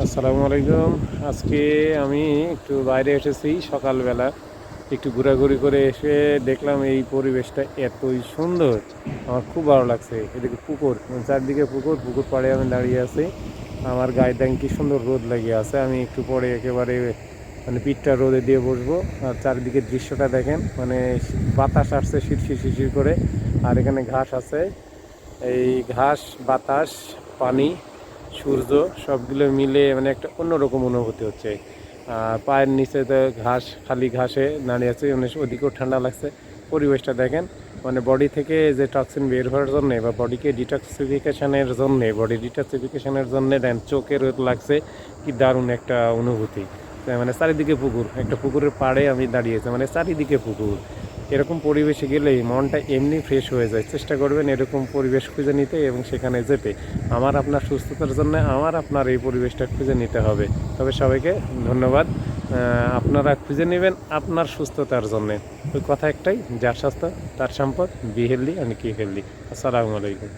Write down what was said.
আসসালামু আলাইকুম আজকে আমি একটু বাইরে এসেছি সকালবেলা। একটু ঘোরাঘুরি করে এসে দেখলাম এই পরিবেশটা এতই সুন্দর। আমার খুব ভালো লাগছে। এদিকে পুকুর, চারদিকে পুকুর পুকুর পাড়ে আমি দাঁড়িয়ে আছি। আমার গায়ে দেন কি সুন্দর রোদ লাগিয়ে আছে। আমি একটু পরে একেবারে মানে পিঠটা রোদে দিয়ে বসবো। আর চারিদিকে দৃশ্যটা দেখেন মানে বাতাস আসছে শিরশির শিরশির করে। আর এখানে ঘাস আছে। এই ঘাস, বাতাস, পানি সূর্য, সবগুলো মিলে মানে একটা অন্যরকম অনুভূতি হচ্ছে। পায়ের নিচে তো ঘাস, খালি ঘাসে দাঁড়িয়ে আছে মানে ওদিকেও ঠান্ডা লাগছে। পরিবেশটা দেখেন মানে বডি থেকে যে টক্সিন বের হওয়ার জন্যে বা বডিকে ডিটক্সিফিকেশনের জন্যে বডি ডিটক্সিফিকেশনের জন্যে দেন চোখের লাগছে, কি দারুণ একটা অনুভূতি। মানে চারিদিকে পুকুর, একটা পুকুরের পাড়ে আমি দাঁড়িয়েছি মানে চারিদিকে পুকুর। এরকম পরিবেশে গেলেই মনটা এমনি ফ্রেশ হয়ে যায়। চেষ্টা করবেন এরকম পরিবেশ খুঁজে নিতে এবং সেখানে যেতে। আমার আপনার সুস্থতার জন্য আমার আপনার এই পরিবেশটা খুঁজে নিতে হবে। তবে সবাইকে ধন্যবাদ। আপনারা খুঁজে নেবেন আপনার সুস্থতার জন্যে। ওই কথা একটাই, যার স্বাস্থ্য, তার সম্পদ, be healthy and keep healthy. আসসালামু আলাইকুম।